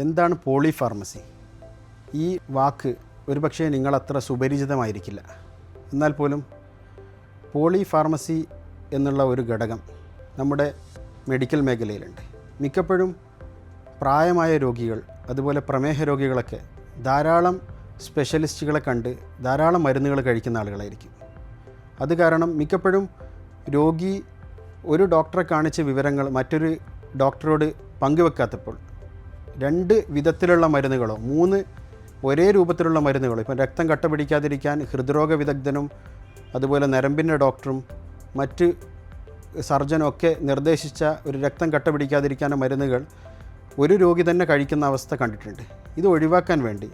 എന്താണ് പോളിഫാർമസി? ഈ വാക്ക് ഒരുപക്ഷെ നിങ്ങളത്ര സുപരിചിതമായിരിക്കില്ല. എന്നാൽ പോലും പോളിഫാർമസി എന്നുള്ള ഒരു ഘടകം നമ്മുടെ മെഡിക്കൽ മേഖലയിലുണ്ട്. മിക്കപ്പോഴും പ്രായമായ രോഗികൾ അതുപോലെ പ്രമേഹ രോഗികളൊക്കെ ധാരാളം സ്പെഷ്യലിസ്റ്റുകളെ കണ്ട് ധാരാളം മരുന്നുകൾ കഴിക്കുന്ന ആളുകളായിരിക്കും. അത് കാരണം മിക്കപ്പോഴും രോഗി ഒരു ഡോക്ടറെ കാണിച്ച വിവരങ്ങൾ മറ്റൊരു ഡോക്ടറോട് പങ്കുവെക്കാത്തപ്പോൾ രണ്ട് വിധത്തിലുള്ള മരുന്നുകളോ മൂന്ന് ഒരേ രൂപത്തിലുള്ള മരുന്നുകളോ ഇപ്പം രക്തം കട്ട പിടിക്കാതിരിക്കാൻ ഹൃദ്രോഗ വിദഗ്ധനും അതുപോലെ നരമ്പിന്റെ ഡോക്ടറും മറ്റ് സർജനും ഒക്കെ നിർദ്ദേശിച്ച ഒരു രക്തം കട്ട പിടിക്കാതിരിക്കാൻ മരുന്നുകൾ ഒരു രോഗി തന്നെ കഴിക്കുന്ന അവസ്ഥ കണ്ടിട്ടുണ്ട്. ഇത് ഒഴിവാക്കാൻ വേണ്ടി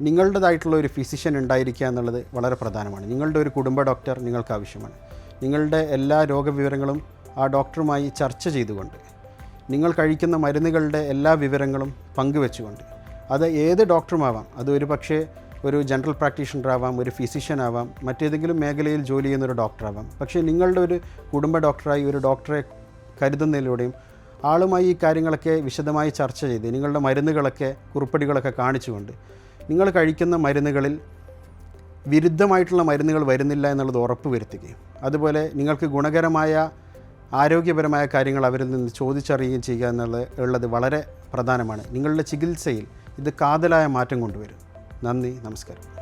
നിങ്ങളുടേതായിട്ടുള്ള ഒരു ഫിസിഷ്യൻ ഉണ്ടായിരിക്കുക എന്നുള്ളത് വളരെ പ്രധാനമാണ്. നിങ്ങളുടെ ഒരു കുടുംബ ഡോക്ടർ നിങ്ങൾക്ക് ആവശ്യമാണ് നിങ്ങളുടെ എല്ലാ രോഗവിവരങ്ങളും ആ ഡോക്ടറുമായി ചർച്ച ചെയ്തുകൊണ്ട് നിങ്ങൾ കഴിക്കുന്ന മരുന്നുകളുടെ എല്ലാ വിവരങ്ങളും പങ്കുവെച്ചുകൊണ്ട്. അത് ഏത് ഡോക്ടറുമാവാം അത് ഒരു പക്ഷേ ഒരു ജനറൽ പ്രാക്ടീഷണർ ആവാം ഒരു ഫിസിഷ്യൻ ആവാം മറ്റേതെങ്കിലും മേഖലയിൽ ജോലി ചെയ്യുന്ന ഒരു ഡോക്ടറാവാം. പക്ഷേ നിങ്ങളുടെ ഒരു കുടുംബ ഡോക്ടറായി ഒരു ഡോക്ടറെ കരുതുന്നതിലൂടെയും ആളുമായി ഈ കാര്യങ്ങളൊക്കെ വിശദമായി ചർച്ച ചെയ്ത് നിങ്ങളുടെ മരുന്നുകളൊക്കെ കുറിപ്പടികളൊക്കെ കാണിച്ചുകൊണ്ട് നിങ്ങൾ കഴിക്കുന്ന മരുന്നുകളിൽ വിരുദ്ധമായിട്ടുള്ള മരുന്നുകൾ വരുന്നില്ല എന്നുള്ളത് ഉറപ്പ് വരുത്തുകയും അതുപോലെ നിങ്ങൾക്ക് ഗുണകരമായ ആരോഗ്യപരമായ കാര്യങ്ങൾ അവരിൽ നിന്ന് ചോദിച്ചറിയുകയും ചെയ്യുക എന്നുള്ളത് ഉള്ളത് വളരെ പ്രധാനമാണ്. നിങ്ങളുടെ ചികിത്സയിൽ ഇത് കാതലായ മാറ്റം കൊണ്ടുവരും. നന്ദി നമസ്കാരം.